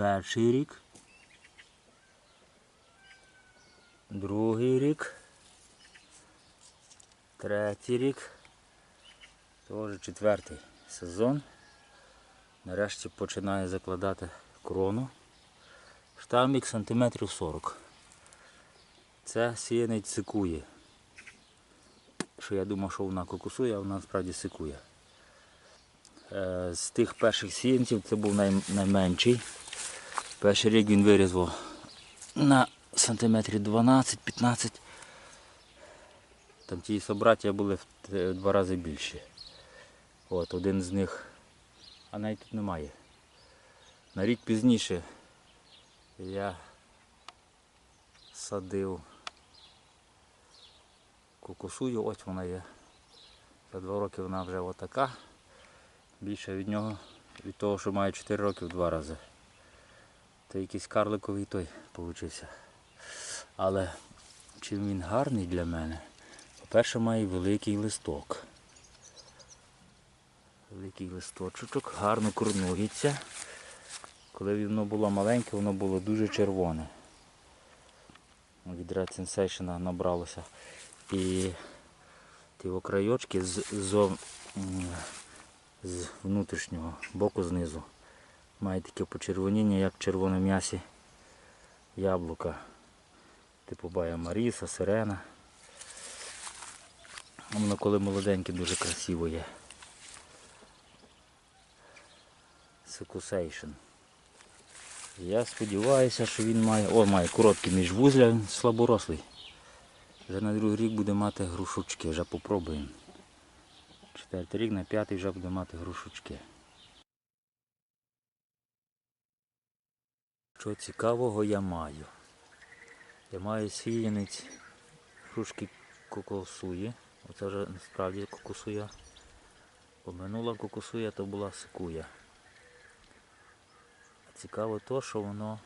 перший рік. Другий рік. Третій рік. Теж четвертий сезон. Нарешті починає закладати крону. Штамбік сантиметрів 40. Це сіянець сикує. Що я думав, що вона кокусує, а вона насправді сикує. Е, З тих перших сіянців це був найменший. Перший рік він вирізав на сантиметрів 12-15. Там ті собраття були в два рази більші. От, один з них, а навіть тут немає. На рік пізніше я садив кукусую, ось вона є. За два роки вона вже отака. Більше від нього, від того, що має 4 роки в два рази. То якийсь карликовий той получився. Але чим він гарний для мене? По-перше, має великий листок. Великий листочок, гарно курнується. Коли воно було маленьке, воно було дуже червоне. Від Red Sensation набралося. І ті окрайочки з, м, з внутрішнього боку знизу мають таке почервоніння, як в червоному м'ясі яблука. Типу Бая Маріса, сирена. Воно коли молоденьке дуже красиво є. Секусейшн. Я сподіваюся, що він має... О, має короткий міжвузля, слаборослий. Вже на другий рік буде мати грушучки, вже попробуємо. Четвертий рік, на п'ятий вже буде мати грушучки. Що цікавого я маю? Я маю сіянець грушки кокосуї. Оце вже насправді кокосуя. Бо минула кокосуя то була секуя. Цікаво то, що воно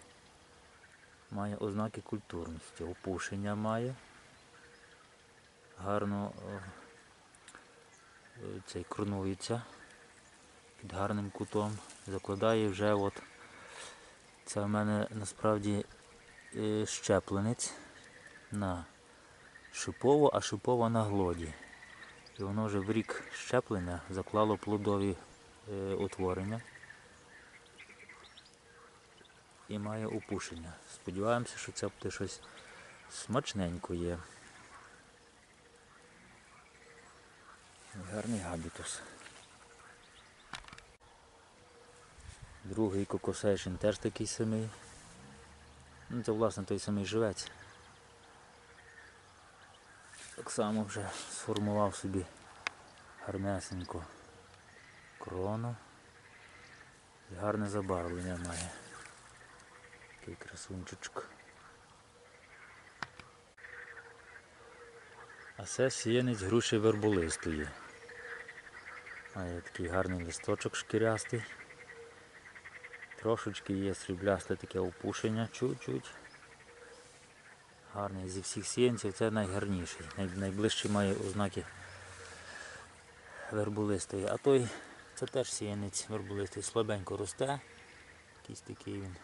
має ознаки культурності. Опушення має. Гарно е, цей кронується під гарним кутом. Закладає вже от це в мене насправді е, щепленець на шипову, а шипова на глоді. І воно вже в рік щеплення заклало плодові е, утворення і має опушення. Сподіваємося, що це буде щось смачненько є. Гарний габітус. Другий кокосейшин теж такий самий. Ну, це власне той самий живець. Так само вже сформував собі гарнесенько крону. І гарне забарвлення має. Такий красунчичок. А це сіянець груші верболистої. Має такий гарний листочок шкірястий. Трошечки є сріблясте таке опушення, чуть-чуть. Гарний зі всіх сіянців це найгарніший. Найближчий має ознаки верболистої. А той це теж сіянець верболистий. Слабенько росте. Якийсь такий він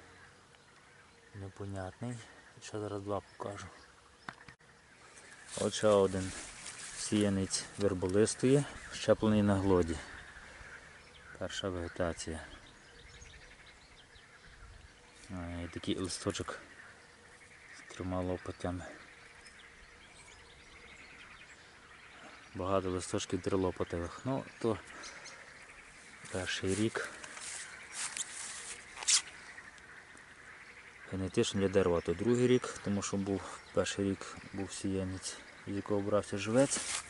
непонятний. Ще зараз два покажу. От ще один сіянець верболистої, щеплений на глоді. Перша вегетація. І такий листочок з трьома лопатями. Багато листочків трилопатових. Ну, то перший рік. Генетично для дерева то другий рік, тому що був перший рік був сіянець, з якого брався живець,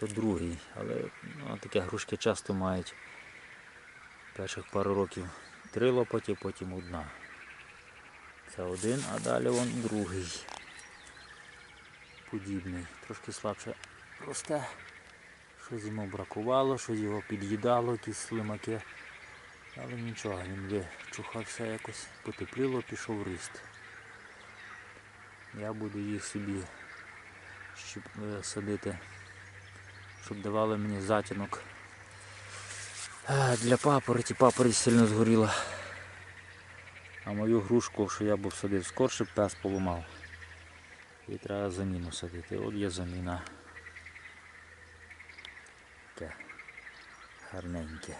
то другий. Але ну, таке грушки часто мають перших пару років три лопаті, потім одна. Це один, а далі вон другий. Подібний. Трошки слабше росте. Щось йому бракувало, щось його під'їдало, якісь слимаки. Але нічого, він вичухався якось, потепліло, пішов ріст. Я буду їх собі щоб, е, садити, щоб давали мені затінок. Е, Для папороті, папороть сильно згоріла. А мою грушку, що я був садив скорше, пес поламав. І треба заміну садити. От є заміна. Таке гарненьке.